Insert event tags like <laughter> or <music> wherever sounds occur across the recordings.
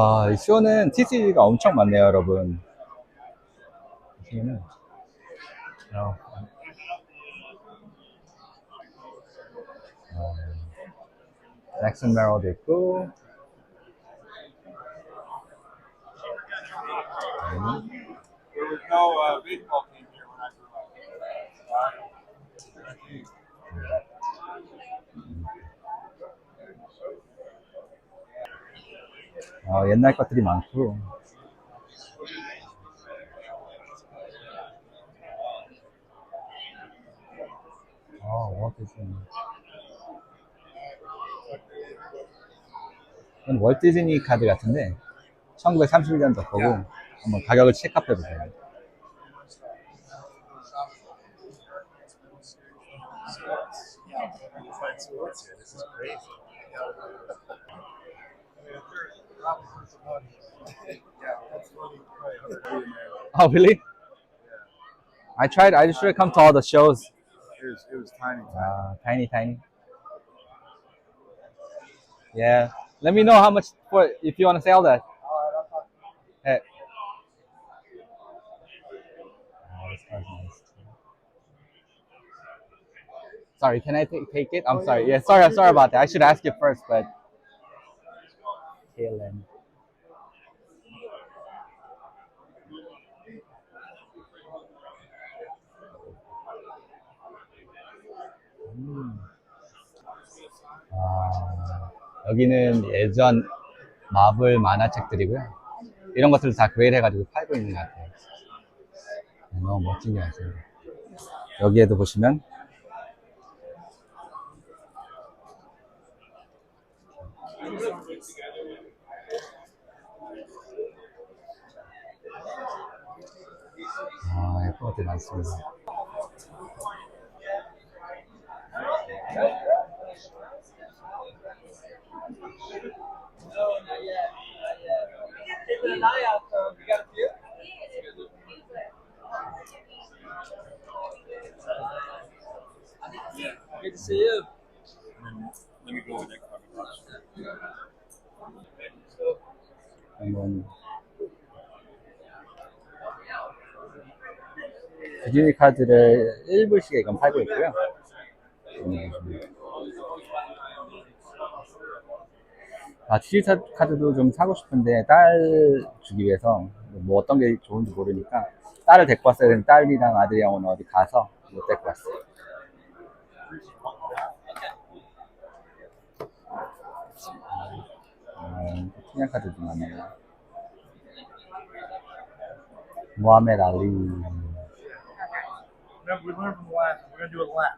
아, 이 쇼는 TCG가 엄청 많네요, 여러분. 어, 어, 잭슨 메로도 있고, 음, 어, 옛날 것들이 많고, 어, 월트 디즈니. 이건 월트 디즈니 카드 같은데, 1931년도 거고, 한번 가격을 체크해 보세요. Oh, really? I tried, I just should have come to all the shows. It was, it was tiny. Uh, tiny, tiny. Yeah. Let me know how much for if you want to sell that. Hey. Oh, this car's nice. Sorry, can I take take it? I'm sorry. Yeah, sorry, I'm sorry about that. I should ask you first, but. Kalen. 아, 여기는 예전 마블 만화책들이고요. 이런 것들을 다 그레이드 해가지고 팔고 있는 것 같아요. 네, 너무 멋진 게 많습니다. 여기에도 보시면 아, 예쁜 것들이 많습니다. 디즈니 카드를 1불씩에 이건 팔고 있고요. 음, 아, 디지털 카드도 좀 사고 싶은데 딸 주기 위해서 뭐 어떤 게 좋은지 모르니까 딸을 데리고 왔어야 되는데 딸이랑 아들이랑 오늘 어디 가서 못 데리고 왔어요. 음, 투명 카드도 많네요. 모하메드 알리. Remember, we learned from the last one. We're gonna do a lap.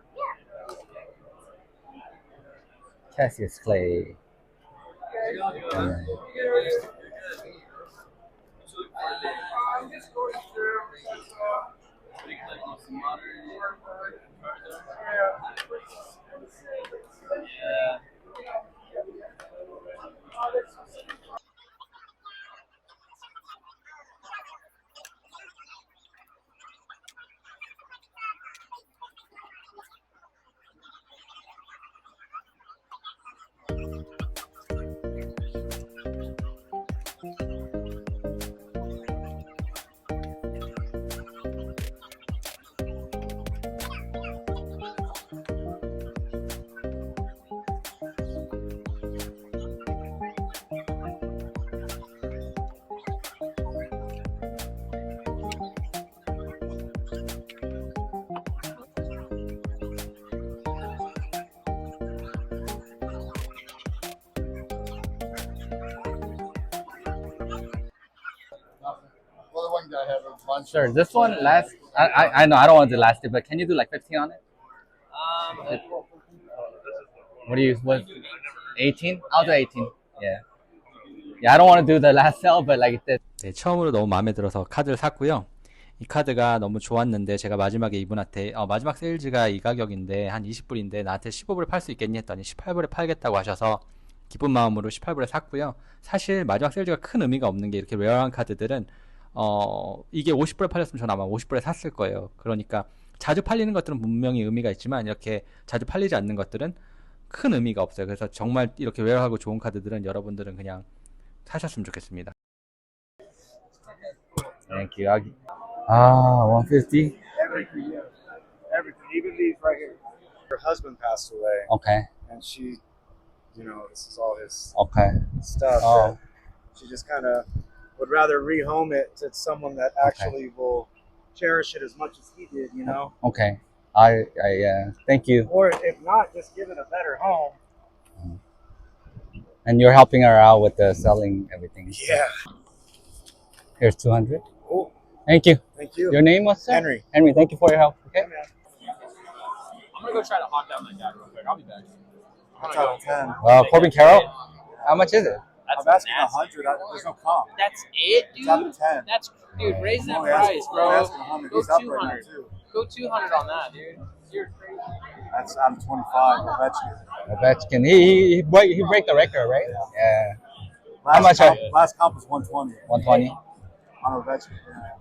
Cassius Clay. 음, Guy had a bunch. Sure, this one last. I, I, I know I don't want to last it, but can you do like 15 on it? Um, What do you what? 18? I'll do 18. Yeah. Yeah, I don't want to do the last sell, but like this. 네, 처음으로 너무 마음에 들어서 카드를 샀고요. 이 카드가 너무 좋았는데 제가 마지막에 이분한테 어, 마지막 세일즈가 이 가격인데 한 20불인데 나한테 15불에 팔 수 있겠니 했더니 18불에 팔겠다고 하셔서 기쁜 마음으로 18불에 샀고요. 사실 마지막 세일즈가 큰 의미가 없는 게 이렇게 레어한 카드들은 어 이게 50불에 팔렸으면 저는 아마 50불에 샀을 거예요. 그러니까 자주 팔리는 것들은 분명히 의미가 있지만 이렇게 자주 팔리지 않는 것들은 큰 의미가 없어요. 그래서 정말 이렇게 레어하고 좋은 카드들은 여러분들은 그냥 사셨으면 좋겠습니다. Thank you. 아기. 아, 150? Everything, yeah. Everything, even these right here. Her husband passed away, Okay, and she, you know, this is all his okay. stuff. Oh. She just kind of would rather rehome it to someone that actually will cherish it as much as he did, you know. Okay. I, I, yeah. Thank you. Or if not, just give it a better home. And you're helping her out with the selling everything. Yeah. Here's 200. Cool. Thank you. Thank you. Your name was sir? Henry. Henry, thank you for your help. Okay. I'm gonna go try to hawk down that guy real quick. I'll be back. That's out of ten. Well, Corbin Carroll, how much is it? That's I'm asking a nasty. hundred. I- There's no comp. That's it, dude. of ten. That's dude. Raise that I'm asking- price, I'm bro. asking 100. Go He's up 200. right now too. Go 200 on that, dude. You're crazy. That's out of twenty-five. Ovechkin. Ovechkin. He he he break, he break the record, right? Yeah. Last much Comp, are- last comp was one twenty 120. on a Ovechkin.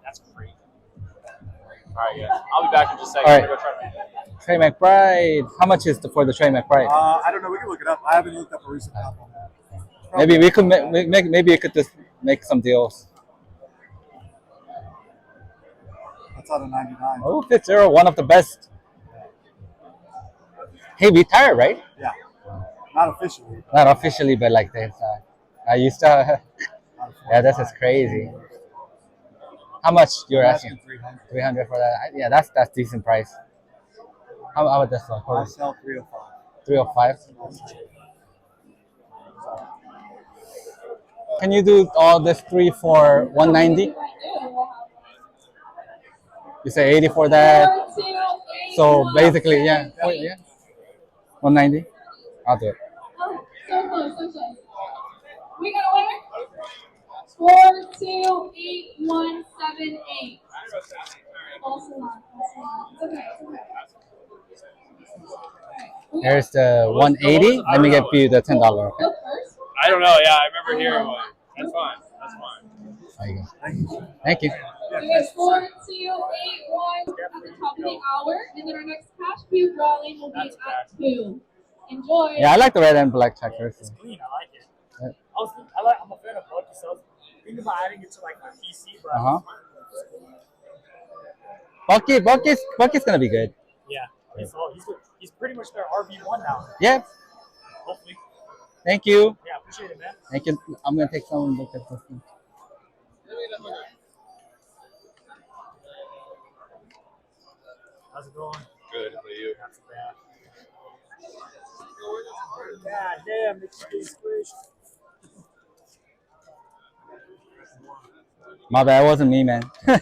That's crazy. All right, guys. I'll be back in just a second. All I'm right. go try Trey McBride. How much is the, for the Trey McBride? Uh, I don't know. We can look it up. I haven't looked up a recent comp on that. Maybe we could make, make maybe you could just make some deals. That's out of 99. Oh, Fitzgerald, one of the best. He retired, right? Yeah. Not officially. Not officially, but like this. Uh, I used to. <laughs> yeah, this is crazy. How much you're I'm asking? asking 300. 300 for that. Yeah, that's that's decent price. How, how about this one? I sell 305. 305? Can you do all this three for one ninety? You say eighty for that. So basically, yeah, oh, yeah, one ninety. I'll do it. Oh, so close, so close. We got a winner? Four, two, eight, one, seven, eight. False alarm, false alarm. It's okay, okay. Got- the one eighty. Let me give you the ten dollar. Okay. I don't know. Yeah, I remember hearing one. That's fine. That's fine. There you go. Thank you. We got four, two, eight, one at the top of the hour, and then our next cash view drawing will be That's at two. Enjoy. Yeah, I like the red and black checkers. Clean, I like it. Yeah. I was I like, I'm a fan of Bucky, so I was thinking about adding it to like my PC, but Uh huh. Bucky, Bucky's, Bucky's gonna be good. yeah, he's, all, he's, he's pretty much their RB1 now. Yeah. Hopefully. Thank you. Yeah, appreciate it, man. Thank you. I'm gonna take some look at this. one. How's it going? Good. How are you? Not too bad. God damn, it's getting squished. My bad, it wasn't me, man. <laughs> Are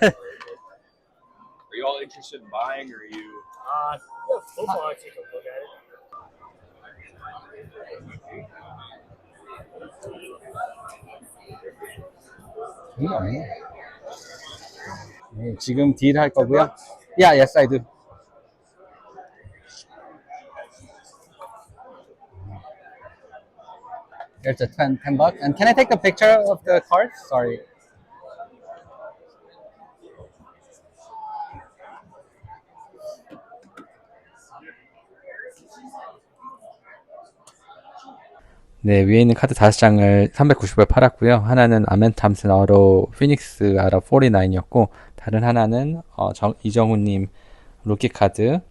you all interested in buying, or are you? Uh, yeah, so far I take a look at it. 네, 지금 딜 할 거고요. Yeah, yes, I do. Here's a 10, 10 bucks. And can I take a picture of the cards? Sorry. 네, 위에 있는 카드 다섯 장을 390에 팔았고요. 하나는 아멘 탐슨 어로 피닉스 아라 49이었고, 다른 하나는 어, 정, 이정훈님 루키 카드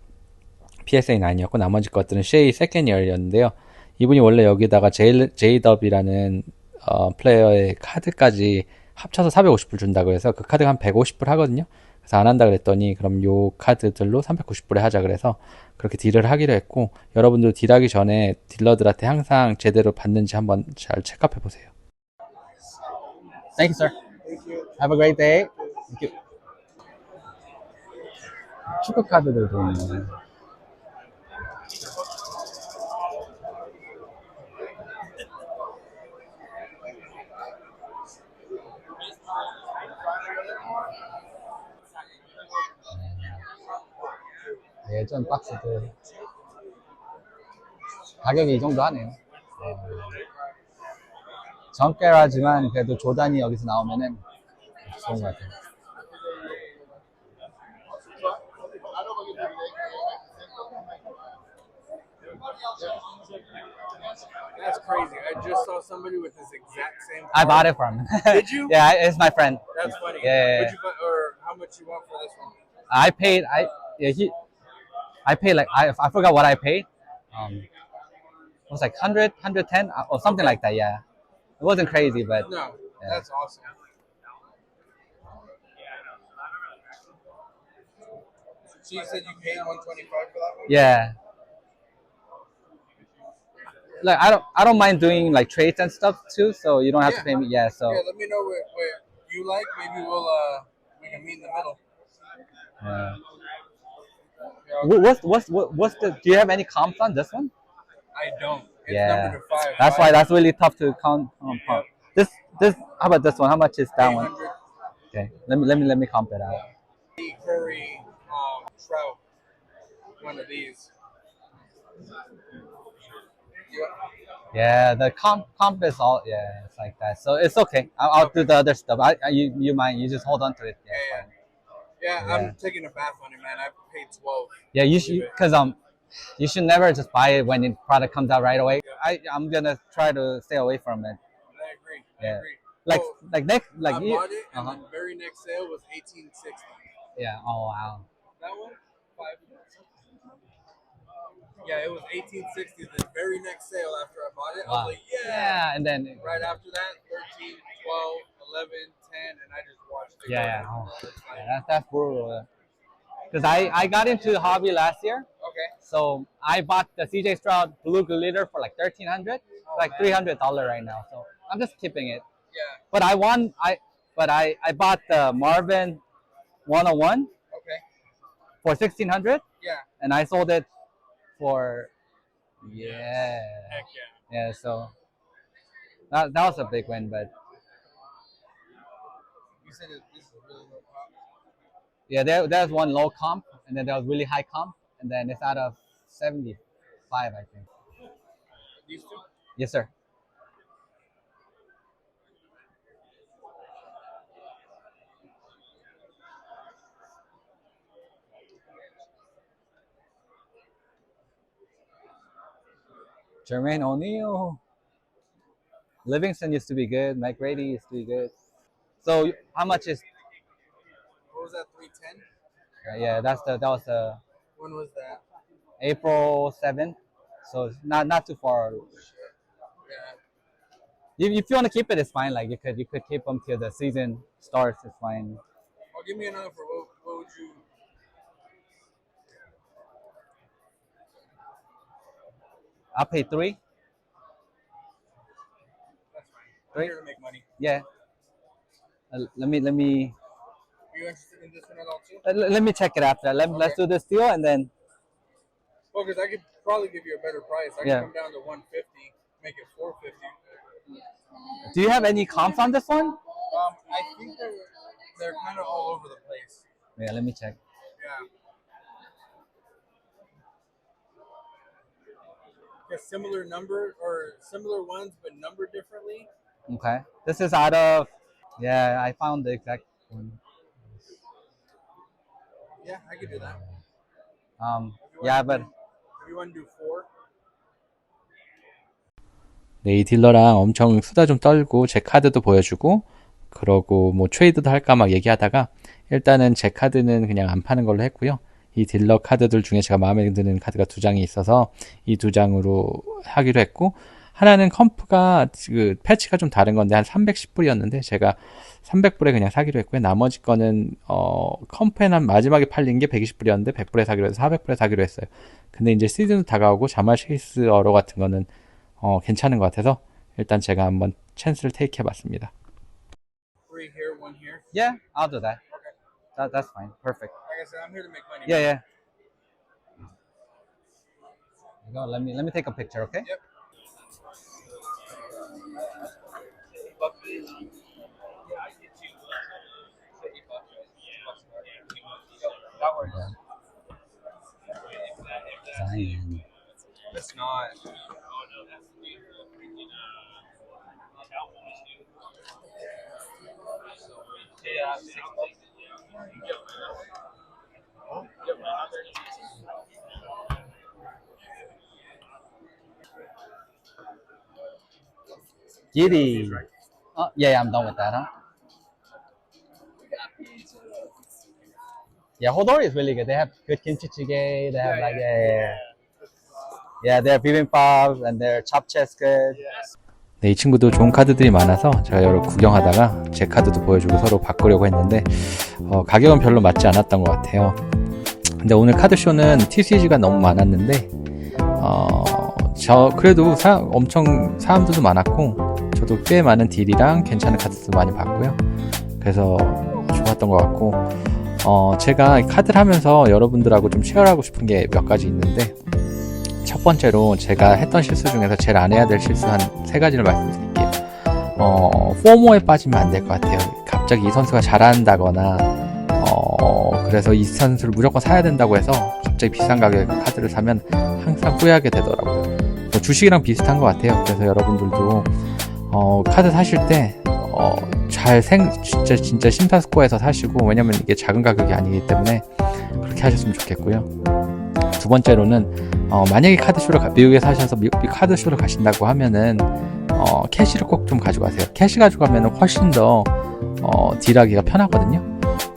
PSA 9이었고, 나머지 것들은 쉐이 세컨이얼이었는데요. 이분이 원래 여기다가 제이더비라는 어, 플레이어의 카드까지 합쳐서 450불 준다고 해서 그 카드가 한 150불 하거든요. 그래서 안 한다 그랬더니 그럼 요 카드들로 390불에 하자 그래서 그렇게 딜을 하기로 했고 여러분들 딜하기 전에 딜러들한테 항상 제대로 받는지 한번 잘 체크해 보세요. Thank you, sir. Have a great day. Thank you. 축구 카드들도. 예전 박스들 가격이 이 정도 하네요. 네. 정가라지만 그래도 조단이 여기서 나오면은 좋은 것 같아요. crazy. I just saw somebody with this exact same. I card. bought it from. Did you? yeah, I- it's my friend. That's funny. Yeah, yeah, yeah. buy, or how much you want for this one? I paid. I yeah he. I paid like I I forgot what I paid. Um, it was like 100, 110 uh, or something like that. Yeah, it wasn't crazy, but No, Yeah. that's awesome. So you said you paid one twenty five for that one? yeah. Like I don't I don't mind doing like trades and stuff too, so you don't have to pay me. Yeah, so Yeah, let me know what, what you like. Maybe we'll uh we can meet in the middle. yeah. Yeah, Wha- What's what's what- what's the? Do you have any comps on this one? I don't. It's Yeah. number five. That's why that's really tough to count. Um. This this how about this one? How much is that one? Okay, let me let me let me comp it out. Curry, um, Trout. One of these. Yeah. Yeah, the comp comp is all yeah, it's like that. So it's okay. I'll, I'll do the other stuff. I, I you you mind? You just hold on to it. Yeah, Yeah. Yeah, Yeah. I'm taking a bath on it, man. I paid twelve. yeah. You should because um, you should never just buy it when the product comes out right away. I I'm gonna try to stay away from it. I agree. I Yeah. agree. Like Oh, like next like I bought it, and uh-huh. the very next sale was eighteen sixty. yeah. Oh wow. That one, five. Yeah, it was eighteen sixty. The very next sale after I bought it, I Wow. was like, yeah. Yeah, and then Right after that, 13, 12, 11, 10, and I just watched it. Yeah, yeah. Oh, yeah, that's that's brutal. Because I I got into the hobby last year. Okay. So I bought the CJ Stroud Blue Glitter for like thirteen hundred, oh, like man. three hundred dollar right now. So I'm just keeping it. Yeah. But I won. I but I I bought the Marvin 101 Okay. for sixteen hundred, Yeah. and I sold it for yeah Heck yeah. yeah. So that that was a big win. But You said it, this is a really low pop. yeah, there there's one low comp, and then there was really high comp, and then it's out of seventy five, I think. These two? Yes, sir. Jermaine O'Neal. Livingston used to be good. Mike Grady used to be good. So how much is? What was that, 310? uh, Yeah, that's the that was the When was that? April seventh. So it's not not too far. Yeah. If, if you want to keep it, it's fine. Like you could you could keep them till the season starts. It's fine. Oh, give me another for what, what would you. I'll pay three. That's fine. I'm Three? here to make money. Yeah. Uh, let me let me Are you interested in this one at all, too? uh, let, let me check it after. Let, Let's do this deal and then Well, because I could probably give you a better price. I could Yeah. come down to 150, make it 450. do you have any comps on this one? Um, I think they're, they're kind of all over the place. Yeah, let me check. Yeah. A similar number or similar ones, but numbered differently. Okay. This is out of yeah, I found the exact one. Yeah, I could do that. Um yeah, but if you want to do four, 네, 이 딜러랑 엄청 수다 좀 떨고 제 카드도 보여주고 그러고 뭐 트레이드도 할까 막 얘기하다가 일단은 제 카드는 그냥 안 파는 걸로 했고요. 이 딜러 카드들 중에 제가 마음에 드는 카드가 두 장이 있어서 이 두 장으로 하기로 했고 하나는 컴프가 그 패치가 좀 다른 건데 한 310불이었는데 제가 300불에 그냥 사기로 했고요. 나머지 거는 어 컴프에는 마지막에 팔린 게 120불이었는데 100불에 사기로 해서 400불에 사기로 했어요. 근데 이제 시즌도 다가오고 자말 쉐이스 어로 같은 거는 어, 괜찮은 것 같아서 일단 제가 한번 찬스를 테이크 해봤습니다. three here, one here. yeah, I'll do that. That, that's fine. Perfect. Like I said, I'm here to make money. Yeah, yeah. You go. Let me let me take a picture, okay? Yep. Zion. It's not. Giddy. Oh, yeah, yeah, I'm done with that, huh? Yeah, Hodori is really good. They have good kimchi jjigae. They have like yeah, yeah, yeah. Yeah, their bibimbap and their japchae is good. 네, 이 친구도 좋은 카드들이 많아서 제가 여러 구경하다가 제 카드도 보여주고 서로 바꾸려고 했는데 어, 가격은 별로 맞지 않았던 것 같아요. 근데 오늘 카드쇼는 TCG가 너무 많았는데 어, 저 그래도 사, 엄청 사람들도 많았고 저도 꽤 많은 딜이랑 괜찮은 카드도 많이 봤고요. 그래서 좋았던 것 같고 어, 제가 카드를 하면서 여러분들하고 좀 쉐어하고 싶은 게 몇 가지 있는데 첫 번째로 제가 했던 실수 중에서 제일 안 해야 될 실수 한 세 가지를 말씀드릴게요. 어, 포모에 빠지면 안 될 것 같아요. 갑자기 이 선수가 잘한다거나, 어, 그래서 이 선수를 무조건 사야 된다고 해서 갑자기 비싼 가격에 카드를 사면 항상 후회하게 되더라고요. 뭐 주식이랑 비슷한 것 같아요. 그래서 여러분들도, 어, 카드 사실 때, 어, 잘 생, 진짜, 진짜 심사숙고해서 사시고, 왜냐면 이게 작은 가격이 아니기 때문에 그렇게 하셨으면 좋겠고요. 두 번째로는 어, 만약에 카드쇼를 가- 미국에 사셔서 미, 미- 카드쇼를 가신다고 하면은 어, 캐시를 꼭 좀 가져가세요. 캐시 가져가면 훨씬 더 어, 딜하기가 편하거든요.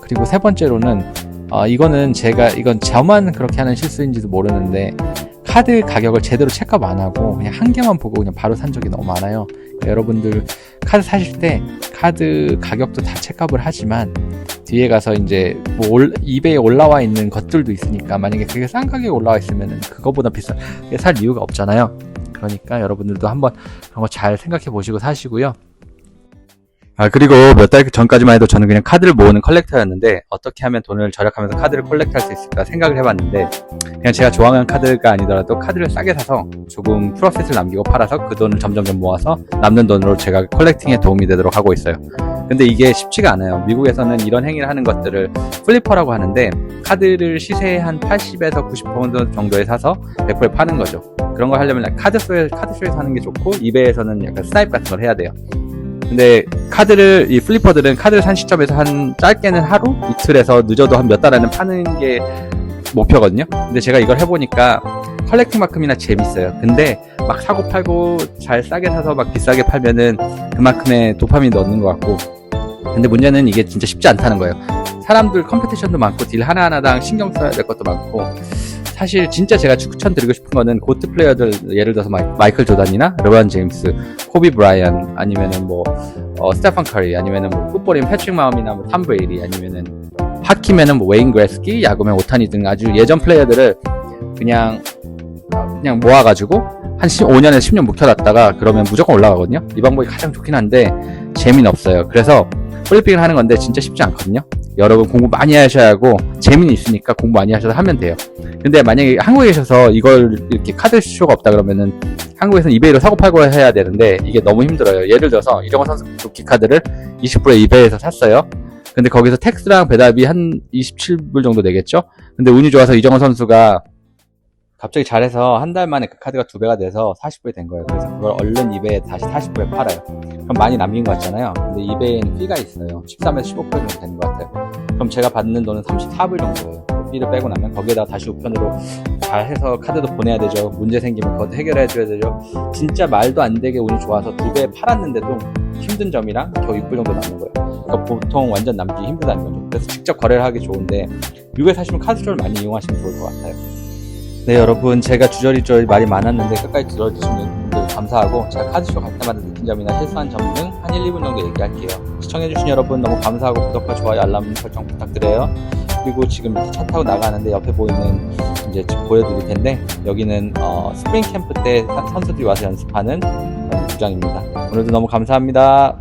그리고 세 번째로는 어, 이거는 제가 이건 저만 그렇게 하는 실수인지도 모르는데 카드 가격을 제대로 체크업 안 하고 그냥 한 개만 보고 그냥 바로 산 적이 너무 많아요. 그러니까 여러분들 카드 사실 때 카드 가격도 다 체크업을 하지만 뒤에 가서 이제 뭐 올, 이베이에 올라와 있는 것들도 있으니까 만약에 그게 싼 가격에 올라와 있으면은 그거보다 비싸게 살 이유가 없잖아요. 그러니까 여러분들도 한번 그런 거 잘 생각해 보시고 사시고요. 아 그리고 몇 달 전까지만 해도 저는 그냥 카드를 모으는 컬렉터였는데 어떻게 하면 돈을 절약하면서 카드를 컬렉트할 수 있을까 생각을 해봤는데 그냥 제가 좋아하는 카드가 아니더라도 카드를 싸게 사서 조금 프로핏을 남기고 팔아서 그 돈을 점점점 모아서 남는 돈으로 제가 컬렉팅에 도움이 되도록 하고 있어요. 근데 이게 쉽지가 않아요. 미국에서는 이런 행위를 하는 것들을 플리퍼라고 하는데 카드를 시세 한 80에서 90% 정도에 사서 100%에 파는 거죠. 그런 걸 하려면 카드쇼에, 카드쇼에서 하는 게 좋고 이베이에서는 약간 스나입 같은 걸 해야 돼요. 근데 카드를 이 플리퍼들은 카드를 산 시점에서 한 짧게는 하루 이틀에서 늦어도 한 몇 달 안에 파는 게 목표거든요. 근데 제가 이걸 해보니까 컬렉팅만큼이나 재밌어요. 근데 막 사고 팔고 잘 싸게 사서 막 비싸게 팔면은 그만큼의 도파민이 넣는 것 같고 근데 문제는 이게 진짜 쉽지 않다는 거예요. 사람들 컴페티션도 많고 딜 하나하나당 신경 써야 될 것도 많고 사실 진짜 제가 추천드리고 싶은 거는 고트 플레이어들 예를 들어서 마이, 마이클 조단이나 르반 제임스, 코비 브라이언 아니면은 뭐 어, 스테판 커리 아니면은 뭐 풋볼인 패트릭 마음이나 뭐 탐 브레이디 아니면은 하키면은 뭐 웨인 그레스키, 야구면 오타니 등 아주 예전 플레이어들을 그냥 그냥 모아가지고 한 15년에서 10년 묵혀놨다가 그러면 무조건 올라가거든요. 이 방법이 가장 좋긴 한데 재미는 없어요. 그래서 플리핑을 하는 건데 진짜 쉽지 않거든요. 여러분 공부 많이 하셔야 하고 재미는 있으니까 공부 많이 하셔서 하면 돼요. 근데 만약에 한국에 계셔서 이걸 이렇게 카드 쇼가 없다 그러면은 한국에서는 이베이로 사고 팔고 해야 되는데 이게 너무 힘들어요. 예를 들어서 이정호 선수 도끼 카드를 20% 이베이에서 샀어요. 근데 거기서 텍스랑 배달비 한 27불 정도 내겠죠? 근데 운이 좋아서 이정호 선수가 갑자기 잘해서 한 달 만에 그 카드가 두 배가 돼서 40불이 된 거예요. 그래서 그걸 얼른 이베이에 다시 40불에 팔아요. 그럼 많이 남긴 것 같잖아요. 근데 이베이에는 피가 있어요. 13에서 15% 정도 되는 것 같아요. 그럼 제가 받는 돈은 34불 정도예요. 피를 빼고 나면 거기에다 다시 우편으로 잘 해서 카드도 보내야 되죠. 문제 생기면 그것도 해결해 줘야 되죠. 진짜 말도 안 되게 운이 좋아서 두 배 팔았는데도 힘든 점이랑 겨우 6불 정도 남는 거예요. 그러니까 보통 완전 남기 힘들다는 거죠. 그래서 직접 거래를 하기 좋은데 미국에 사시면 카드쇼를 많이 이용하시면 좋을 것 같아요. 네 여러분 제가 주저리주저리 말이 많았는데 끝까지 들어주시는 분들 감사하고 제가 카드쇼 갈 때마다 느낀 점이나 실수한 점 등 한 1, 2분 정도 얘기할게요. 시청해주신 여러분 너무 감사하고 구독과 좋아요 알람 설정 부탁드려요. 그리고 지금 차 타고 나가는데 옆에 보이는 이제 집 보여드릴 텐데 여기는 어, 스프링 캠프 때 사- 선수들이 와서 연습하는 구장입니다. 오늘도 너무 감사합니다.